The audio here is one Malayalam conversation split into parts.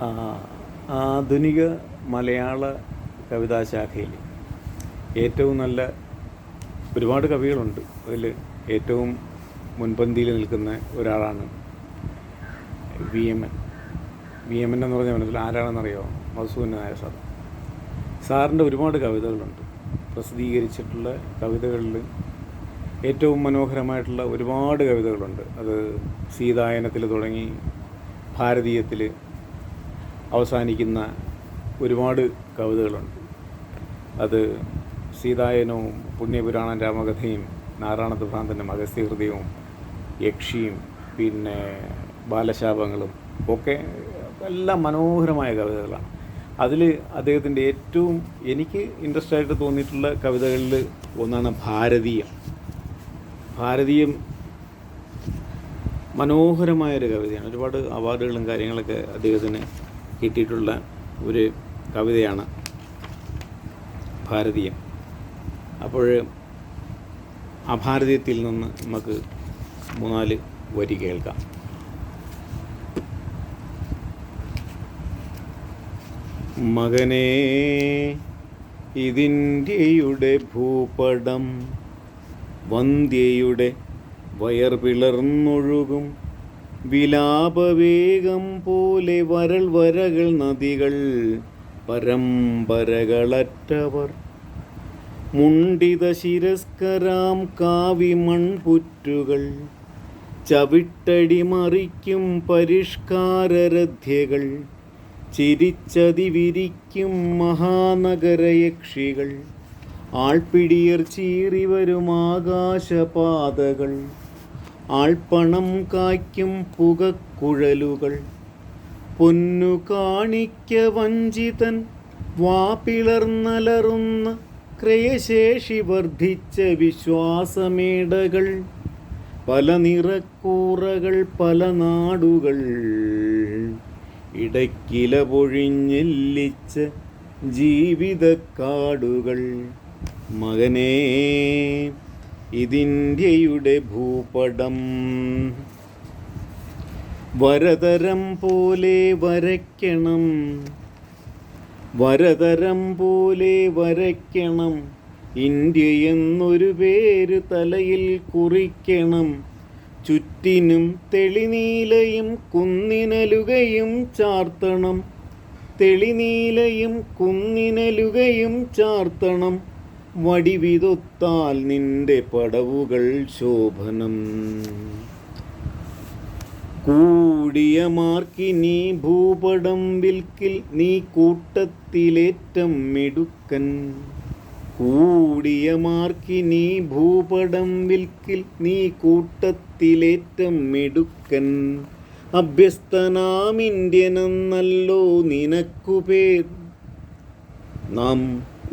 ആധുനിക മലയാള കവിതാശാഖയിൽ ഏറ്റവും നല്ല ഒരുപാട് കവികളുണ്ട്. അതിൽ ഏറ്റവും മുൻപന്തിയിൽ നിൽക്കുന്ന ഒരാളാണ് V M N. V M N എന്ന് പറഞ്ഞ മനസ്സിൽ ആരാണെന്നറിയോ? മധുസൂദൻ നായർ സാർ. സാറിന്റെ ഒരുപാട് കവിതകളുണ്ട്. പ്രസിദ്ധീകരിച്ചിട്ടുള്ള കവിതകളിൽ ഏറ്റവും മനോഹരമായിട്ടുള്ള ഒരുപാട് കവിതകളുണ്ട്. അത് സീതായനത്തിൽ തുടങ്ങി ഭാരതീയത്തിൽ അവസാനിക്കുന്ന ഒരുപാട് കവിതകളുണ്ട്. അത് സീതായനവും പുണ്യപുരാണൻ രാമകഥയും നാരായണത്ത് ഭ്രാന്തന്റെ അഗസ്ത്യഹൃദയവും യക്ഷിയും പിന്നെ ബാലശാപങ്ങളും ഒക്കെ എല്ലാം മനോഹരമായ കവിതകളാണ്. അതിൽ അദ്ദേഹത്തിന്റെ ഏറ്റവും എനിക്ക് ഇൻട്രസ്റ്റ് ആയിട്ട് തോന്നിയിട്ടുള്ള കവിതകളിൽ ഒന്നാണ് ഭാരതീയം. ഭാരതീയം മനോഹരമായൊരു കവിതയാണ്. ഒരുപാട് അവാർഡുകളും കാര്യങ്ങളൊക്കെ അദ്ദേഹത്തിന് കിട്ടിയിട്ടുള്ള ഒരു കവിതയാണ് ഭാരതീയം. അപ്പോൾ ആ ഭാരതീയത്തിൽ നിന്ന് നമുക്ക് മൂന്നാൽ വരി കേൾക്കാം. മകനേ ഇതിന്റെയുടെ ഭൂപടം വന്ധ്യയുടെ വയർ പിളർന്നൊഴുകും. വിലാപവേഗം പോലെ വരൾ വരകൾ നദികൾ പരമ്പരകളറ്റവർ. മുണ്ടിത ശിരസ്കരാം കാവി മൺപുറ്റുകൾ ചവിട്ടടി മറിക്കും പരിഷ്കാരരഥ്യകൾ ചിരിച്ചതി വിരിക്കും മഹാനഗരയക്ഷികൾ ആൾപിടിയർ ചീറി വരും ആകാശപാതകൾ. ആൾപ്പണം കായ്ക്കും പുകക്കുഴലുകൾ. പൊന്നു കാണിക്ക വഞ്ചിതൻ വാപിളർന്നലറുന്ന ക്രയശേഷി വർദ്ധിച്ച വിശ്വാസമേടകൾ. പല നിറക്കൂറകൾ പല നാടുകൾ. ഇടയ്ക്കില പൊഴിഞ്ഞെല്ലിച്ച ജീവിതക്കാടുകൾ. മകനേ ഇതിന്റെയുടെ ഭൂപടം. വരതരം പോലെ വരയ്ക്കണം. വരതരം പോലെ വരയ്ക്കണം. ഇന്ത്യ എന്നൊരു പേര് തലയിൽ കുറിക്കണം. ചുറ്റിനും തെളിനീലയും കുന്നിനലുകയും ചാർത്തണം. തെളിനീലയും കുന്നിനലുകയും ചാർത്തണം. വടിവിതൊത്താൽ നിന്റെ പടവുകൾ ശോഭനം. കൂടിയ മാർക്കിനി ഭൂപടം വിൽക്കിൽ നീ കൂട്ടത്തിലേറ്റം മിടുക്കൻ. കൂടിയ മാർക്കിനി ഭൂപടം വിൽക്കിൽ നീ കൂട്ടത്തിലേറ്റം മിടുക്കൻ. അഭ്യസ്തനാം ഇന്ത്യനെന്നല്ലോ നിനക്കു നാം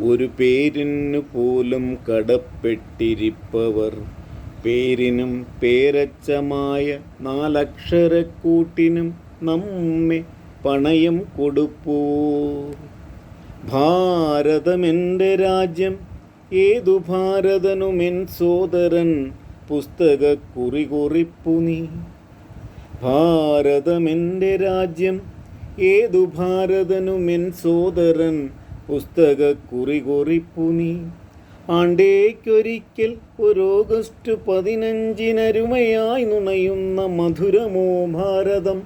ഒരു പേരിനു പോലും കടപ്പെട്ടിരിപ്പവർ. പേരിനും പേരച്ചമായ നാലക്ഷരക്കൂട്ടിനും നമ്മെ പണയം കൊടുപ്പൂ ഭാരതമെന്റെ രാജ്യം ഏതു ഭാരതനുമെൻ സോദരൻ പുസ്തക കുറി കുറിപ്പു നീ. ഭാരതമെന്റെ രാജ്യം ഏതു ഭാരതനുമെൻ സോദരൻ പുസ്തക കുറി കുറിപ്പു നീ ആണ്ടേക്കൊരിക്കൽ ഒരു ഓഗസ്റ്റ് പതിനഞ്ചിനരുമയായി നുണയുന്ന മധുരമോ ഭാരതം.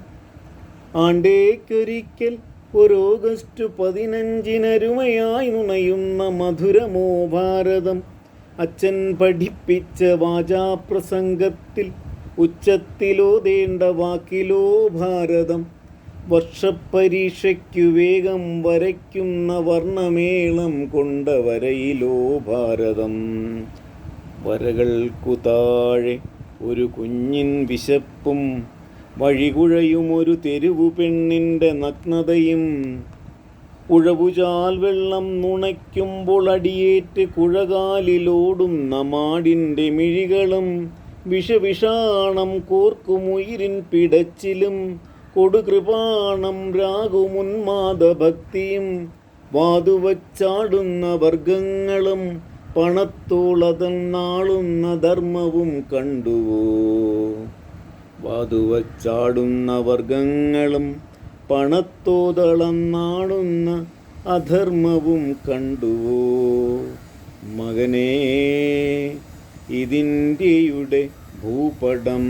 ആണ്ടേക്കൊരിക്കൽ ഒരു ഓഗസ്റ്റ് പതിനഞ്ചിനരുമയായി നുണയുന്ന മധുരമോ ഭാരതം. അച്ഛൻ പഠിപ്പിച്ച വാചാപ്രസംഗത്തിൽ ഉച്ചത്തിലോതേണ്ട വാക്കിലോ ഭാരതം. വർഷപ്പരീക്ഷയ്ക്കു വേഗം വരയ്ക്കുന്ന വർണമേളം കൊണ്ട വരയിലോ ഭാരതം. വരകൾക്കു താഴെ ഒരു കുഞ്ഞിൻ വിശപ്പും വഴികുഴയും ഒരു തെരുവു പെണ്ണിന്റെ നഗ്നതയും. ഉഴവുചാൽ വെള്ളം നുണയ്ക്കുമ്പോൾ അടിയേറ്റ് കുഴകാലിലോടുന്ന മാടിന്റെ മിഴികളും വിഷവിഷാണം കോർക്കുമുയിരിൻ പിടച്ചിലും കൊടുകൃപാണം രാഘുമുന്മാദഭക്തിയും വാതുവച്ചാടുന്ന വർഗങ്ങളും പണത്തോളതൻ നാളുന്ന ധർമ്മവും കണ്ടുവോ? വാതുവച്ചാടുന്ന വർഗങ്ങളും പണത്തോതളന്നാടുന്ന അധർമ്മവും കണ്ടുവോ? മകനേ ഇതിന്റെയുടെ ഭൂപടം